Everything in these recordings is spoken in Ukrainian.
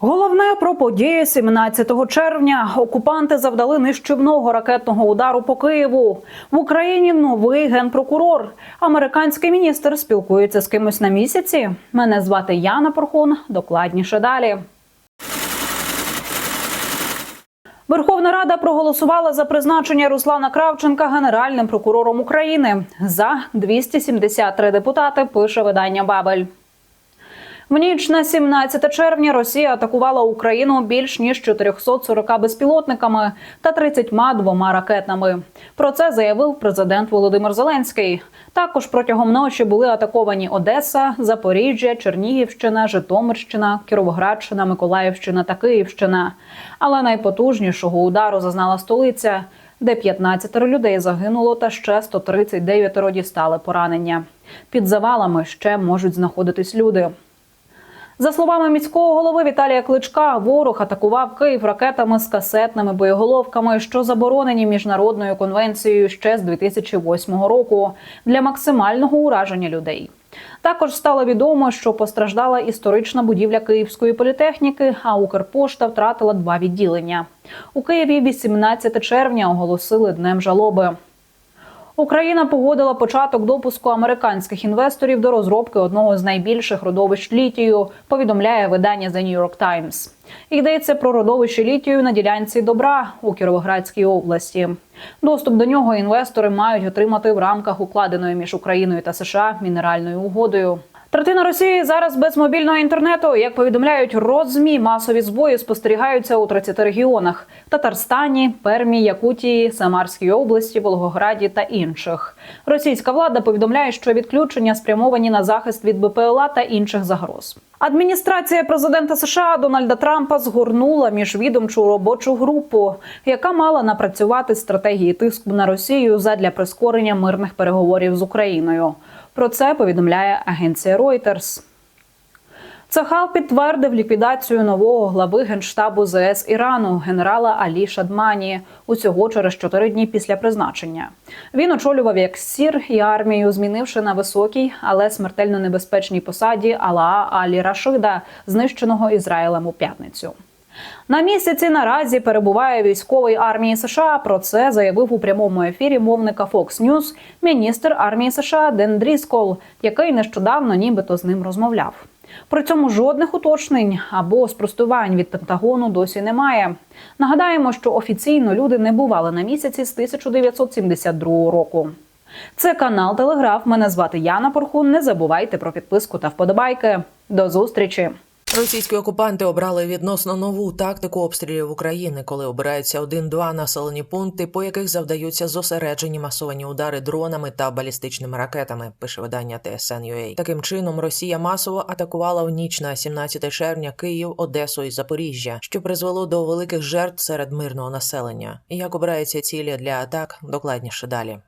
Головне про події 17 червня. Окупанти завдали нищівного ракетного удару по Києву. В Україні новий генпрокурор. Американський міністр спілкується з кимось на місяці. Мене звати Яна Порхун. Докладніше далі. Верховна Рада проголосувала за призначення Руслана Кравченка генеральним прокурором України. За 273 депутати пише видання Бабель. В ніч на 17 червня Росія атакувала Україну більш ніж 440 безпілотниками та 32 ракетами. Про це заявив президент Володимир Зеленський. Також протягом ночі були атаковані Одеса, Запоріжжя, Чернігівщина, Житомирщина, Кіровоградщина, Миколаївщина та Київщина. Але найпотужнішого удару зазнала столиця, де 15 людей загинуло та ще 139 дістали поранення. Під завалами ще можуть знаходитись люди. За словами міського голови Віталія Кличка, ворог атакував Київ ракетами з касетними боєголовками, що заборонені міжнародною конвенцією ще з 2008 року для максимального ураження людей. Також стало відомо, що постраждала історична будівля Київської політехніки, а Укрпошта втратила два відділення. У Києві 18 червня оголосили днем жалоби. Україна погодила початок допуску американських інвесторів до розробки одного з найбільших родовищ літію. Повідомляє видання The New York Times. Йдеться про родовище літію на ділянці добра у Кіровоградській області. Доступ до нього інвестори мають отримати в рамках укладеної між Україною та США мінеральною угодою. Третина Росії зараз без мобільного інтернету. Як повідомляють роззмі, масові збої спостерігаються у 30 регіонах: Татарстані, Пермі, Якутії, Самарській області, Волгограді та інших. Російська влада повідомляє, що відключення спрямовані на захист від БПЛА та інших загроз. Адміністрація президента США Дональда Трампа згорнула міжвідомчу робочу групу, яка мала напрацювати стратегії тиску на Росію задля прискорення мирних переговорів з Україною. Про це повідомляє агенція Reuters. Цахал підтвердив ліквідацію нового глави генштабу ЗС Ірану генерала Алі Шадмані усього через чотири дні після призначення. Він очолював як сір і армію, змінивши на високій, але смертельно небезпечній посаді Алаа Алі Рашида, знищеного Ізраїлем у п'ятницю. На місяці наразі перебуває військової армії США. Про це заявив у прямому ефірі мовника Fox News міністр армії США Ден Дріскол, який нещодавно нібито з ним розмовляв. При цьому жодних уточнень або спростувань від Пентагону досі немає. Нагадаємо, що офіційно люди не бували на місяці з 1972 року. Це канал Телеграф. Мене звати Яна Порхун. Не забувайте про підписку та вподобайки. До зустрічі! Російські окупанти обрали відносно нову тактику обстрілів України, коли обираються один-два населені пункти, по яких завдаються зосереджені масовані удари дронами та балістичними ракетами. Пише видання TSN.ua. Таким чином Росія масово атакувала в ніч на 17 червня Київ, Одесу і Запоріжжя, що призвело до великих жертв серед мирного населення. Як обираються цілі для атак, докладніше далі.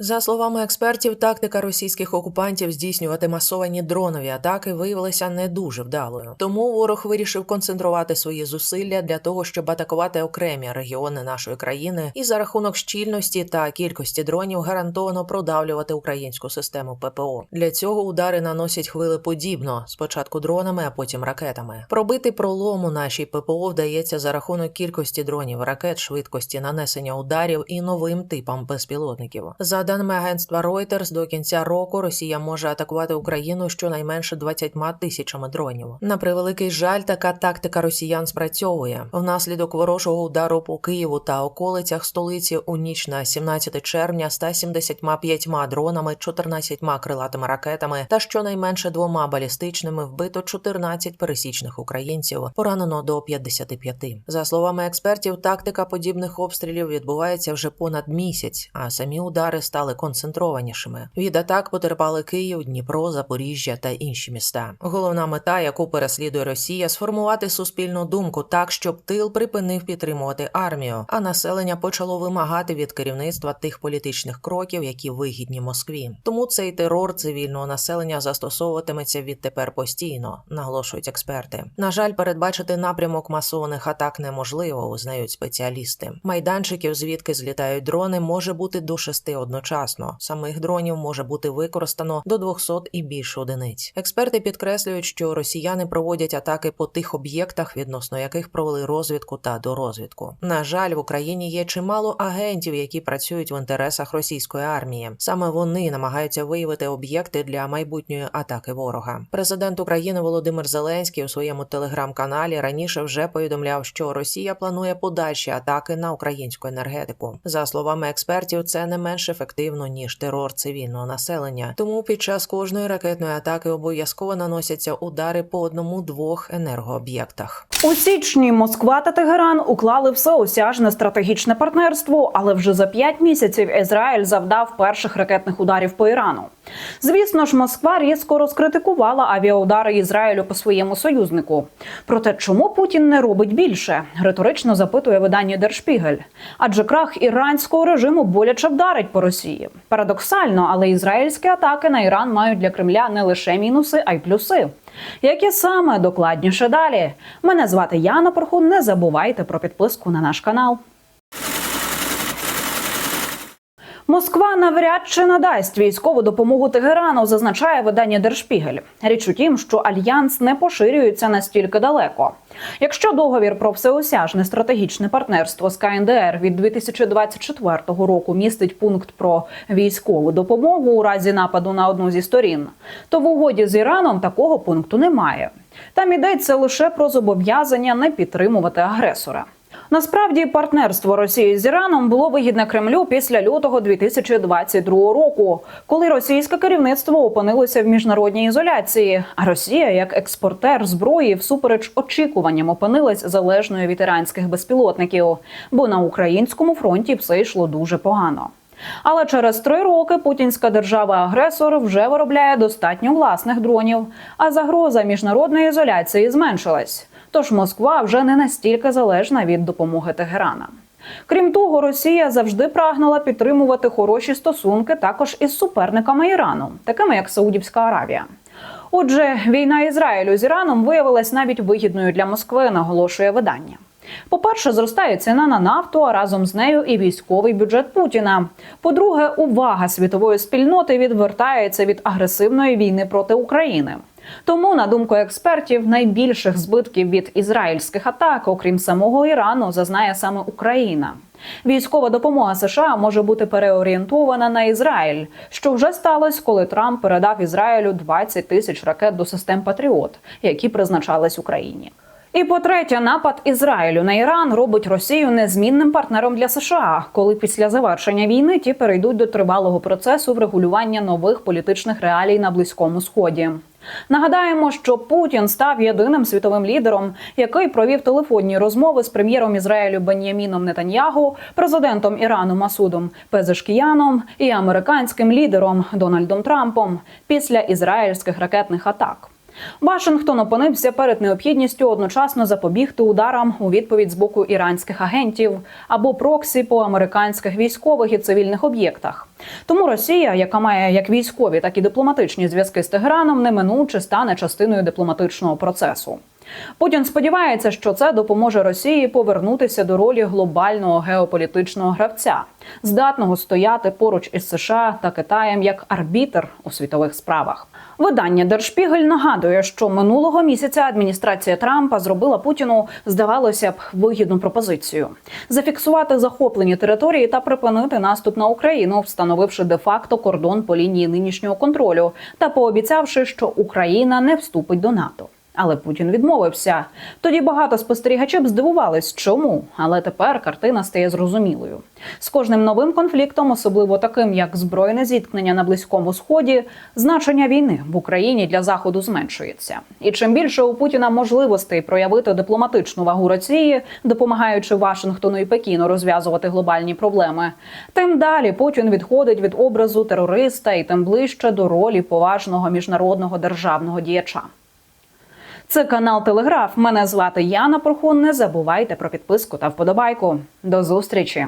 За словами експертів, тактика російських окупантів здійснювати масовані дронові атаки виявилася не дуже вдалою. Тому ворог вирішив концентрувати свої зусилля для того, щоб атакувати окремі регіони нашої країни, і за рахунок щільності та кількості дронів гарантовано продавлювати українську систему ППО. Для цього удари наносять хвили подібно: спочатку дронами, а потім ракетами. Пробити пролом у нашій ППО вдається за рахунок кількості дронів, ракет, швидкості нанесення ударів і новим типам безпілотників. За даними агентства Reuters, до кінця року Росія може атакувати Україну щонайменше 20 тисячами дронів. На превеликий жаль, така тактика росіян спрацьовує. Внаслідок ворожого удару по Києву та околицях столиці у ніч на 17 червня 175 дронами, 14 крилатими ракетами та щонайменше двома балістичними вбито 14 пересічних українців, поранено до 55. За словами експертів, тактика подібних обстрілів відбувається вже понад місяць, а самі удари стали концентрованішими. Від атак потерпали Київ, Дніпро, Запоріжжя та інші міста. Головна мета, яку переслідує Росія, сформувати суспільну думку так, щоб тил припинив підтримувати армію, а населення почало вимагати від керівництва тих політичних кроків, які вигідні Москві. Тому цей терор цивільного населення застосовуватиметься відтепер постійно, наголошують експерти. На жаль, передбачити напрямок масованих атак неможливо, узнають спеціалісти. Майданчиків, звідки злітають дрони, може бути до шести одночасно. Одночасно. Самих дронів може бути використано до 200 і більше одиниць. Експерти підкреслюють, що росіяни проводять атаки по тих об'єктах, відносно яких провели розвідку та дорозвідку. На жаль, в Україні є чимало агентів, які працюють в інтересах російської армії. Саме вони намагаються виявити об'єкти для майбутньої атаки ворога. Президент України Володимир Зеленський у своєму телеграм-каналі раніше вже повідомляв, що Росія планує подальші атаки на українську енергетику. За словами експертів, це не менш ефективно ніж терор цивільного населення. Тому під час кожної ракетної атаки обов'язково наносяться удари по одному-двох енергооб'єктах. У січні Москва та Тегеран уклали всеосяжне стратегічне партнерство, але вже за п'ять місяців Ізраїль завдав перших ракетних ударів по Ірану. Звісно ж, Москва різко розкритикувала авіаудари Ізраїлю по своєму союзнику. Проте, чому Путін не робить більше? Риторично запитує видання Держпігель. Адже крах іранського режиму боляче вдарить по Росії. Парадоксально, але ізраїльські атаки на Іран мають для Кремля не лише мінуси, а й плюси. Які саме докладніше далі? Мене звати Яна Порхун. Не забувайте про підписку на наш канал. Москва навряд чи надасть військову допомогу Тегерану, зазначає видання Держпігель. Річ у тім, що альянс не поширюється настільки далеко. Якщо договір про всеосяжне стратегічне партнерство з КНДР від 2024 року містить пункт про військову допомогу у разі нападу на одну зі сторін, то в угоді з Іраном такого пункту немає. Там йдеться лише про зобов'язання не підтримувати агресора. Насправді партнерство Росії з Іраном було вигідне Кремлю після лютого 2022 року, коли російське керівництво опинилося в міжнародній ізоляції. А Росія, як експортер зброї, всупереч очікуванням опинилась залежною від іранських безпілотників, бо на українському фронті все йшло дуже погано. Але через три роки путінська держава-агресор вже виробляє достатньо власних дронів, а загроза міжнародної ізоляції зменшилась. Тож Москва вже не настільки залежна від допомоги Тегерана. Крім того, Росія завжди прагнула підтримувати хороші стосунки також із суперниками Ірану, такими як Саудівська Аравія. Отже, війна Ізраїлю з Іраном виявилась навіть вигідною для Москви, наголошує видання. По-перше, зростає ціна на нафту, а разом з нею і військовий бюджет Путіна. По-друге, увага світової спільноти відвертається від агресивної війни проти України. Тому, на думку експертів, найбільших збитків від ізраїльських атак, окрім самого Ірану, зазнає саме Україна. Військова допомога США може бути переорієнтована на Ізраїль, що вже сталося, коли Трамп передав Ізраїлю 20 тисяч ракет до систем Патріот, які призначались Україні. І по-третє, напад Ізраїлю на Іран робить Росію незмінним партнером для США, коли після завершення війни ті перейдуть до тривалого процесу врегулювання нових політичних реалій на близькому сході. Нагадаємо, що Путін став єдиним світовим лідером, який провів телефонні розмови з прем'єром Ізраїлю Бен'яміном Нетаньягу, президентом Ірану Масудом Пезешкіяном і американським лідером Дональдом Трампом після ізраїльських ракетних атак. Вашингтон опинився перед необхідністю одночасно запобігти ударам у відповідь з боку іранських агентів або проксі по американських військових і цивільних об'єктах. Тому Росія, яка має як військові, так і дипломатичні зв'язки з Тегераном, неминуче стане частиною дипломатичного процесу. Путін сподівається, що це допоможе Росії повернутися до ролі глобального геополітичного гравця, здатного стояти поруч із США та Китаєм як арбітр у світових справах. Видання Держпігель нагадує, що минулого місяця адміністрація Трампа зробила Путіну, здавалося б, вигідну пропозицію зафіксувати захоплені території та припинити наступ на Україну, встановивши де-факто кордон по лінії нинішнього контролю та пообіцявши, що Україна не вступить до НАТО. Але Путін відмовився. Тоді багато спостерігачів здивувались, чому. Але тепер картина стає зрозумілою. З кожним новим конфліктом, особливо таким як збройне зіткнення на близькому сході, значення війни в Україні для заходу зменшується. І чим більше у Путіна можливостей проявити дипломатичну вагу Росії, допомагаючи Вашингтону і Пекіну розв'язувати глобальні проблеми, тим далі Путін відходить від образу терориста і тим ближче до ролі поважного міжнародного державного діяча. Це канал Телеграф. Мене звати Яна Порхун. Не забувайте про підписку та вподобайку. До зустрічі.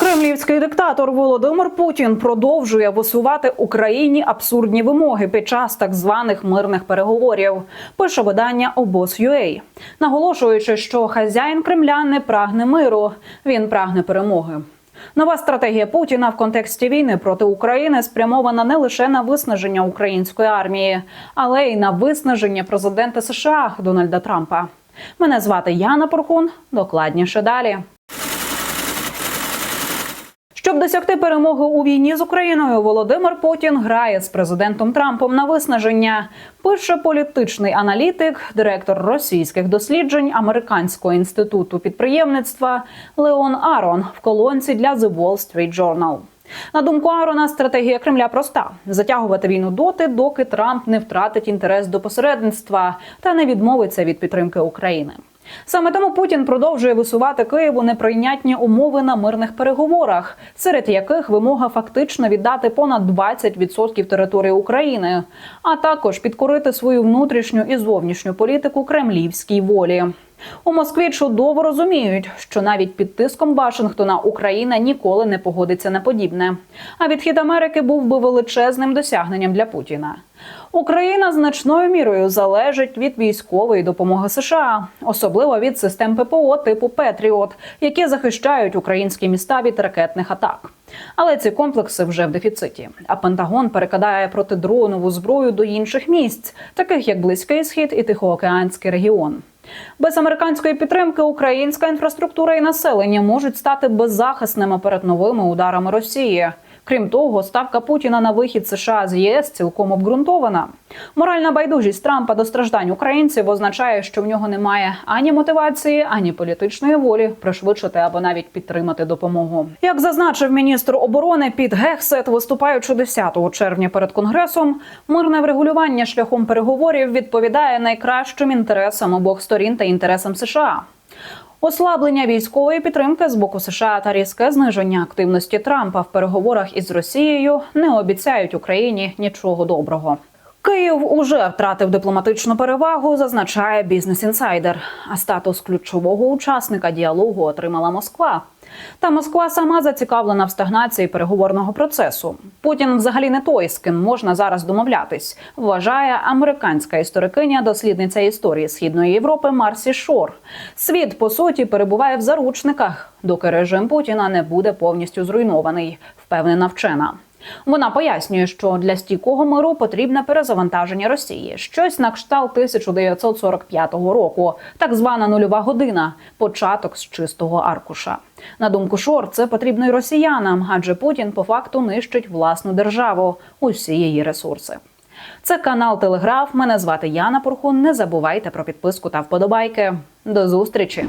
Кремлівський диктатор Володимир Путін продовжує висувати Україні абсурдні вимоги під час так званих мирних переговорів. Пише видання обоз.ua, наголошуючи, що хазяїн Кремля не прагне миру, він прагне перемоги. Нова стратегія Путіна в контексті війни проти України спрямована не лише на виснаження української армії, але й на виснаження президента США Дональда Трампа. Мене звати Яна Порхун. Докладніше далі. Щоб досягти перемоги у війні з Україною, Володимир Путін грає з президентом Трампом на виснаження. Пише політичний аналітик, директор російських досліджень Американського інституту підприємництва Леон Арон в колонці для The Wall Street Journal. На думку Арона, стратегія Кремля проста: затягувати війну доти, доки Трамп не втратить інтерес до посередництва та не відмовиться від підтримки України. Саме тому Путін продовжує висувати Києву неприйнятні умови на мирних переговорах, серед яких вимога фактично віддати понад 20% території України, а також підкорити свою внутрішню і зовнішню політику кремлівській волі. У Москві чудово розуміють, що навіть під тиском Вашингтона Україна ніколи не погодиться на подібне. А відхід Америки був би величезним досягненням для Путіна. Україна значною мірою залежить від військової допомоги США, особливо від систем ППО типу Петріот, які захищають українські міста від ракетних атак. Але ці комплекси вже в дефіциті. А Пентагон перекидає протидронову зброю до інших місць, таких як Близький Схід і Тихоокеанський регіон. Без американської підтримки українська інфраструктура і населення можуть стати беззахисними перед новими ударами Росії. Крім того, ставка Путіна на вихід США з ЄС цілком обґрунтована. Моральна байдужість Трампа до страждань українців означає, що в нього немає ані мотивації, ані політичної волі пришвидшити або навіть підтримати допомогу. Як зазначив міністр оборони Піт Гексет, виступаючи 10 червня перед конгресом, мирне врегулювання шляхом переговорів відповідає найкращим інтересам обох сторін та інтересам США. Ослаблення військової підтримки з боку США та різке зниження активності Трампа в переговорах із Росією не обіцяють Україні нічого доброго. Київ уже втратив дипломатичну перевагу, зазначає бізнес інсайдер. А статус ключового учасника діалогу отримала Москва. Та Москва сама зацікавлена в стагнації переговорного процесу. Путін взагалі не той, з ким можна зараз домовлятись, вважає американська історикиня, дослідниця історії східної Європи Марсі Шор. Світ по суті перебуває в заручниках, доки режим Путіна не буде повністю зруйнований, впевнена вчена. Вона пояснює, що для стійкого миру потрібне перезавантаження Росії, щось на кшталт 1945 року, так звана нульова година, початок з чистого аркуша. На думку Шор, це потрібно й росіянам, адже Путін по факту нищить власну державу, усі її ресурси. Це канал Телеграф. Мене звати Яна Порхун. Не забувайте про підписку та вподобайки. До зустрічі!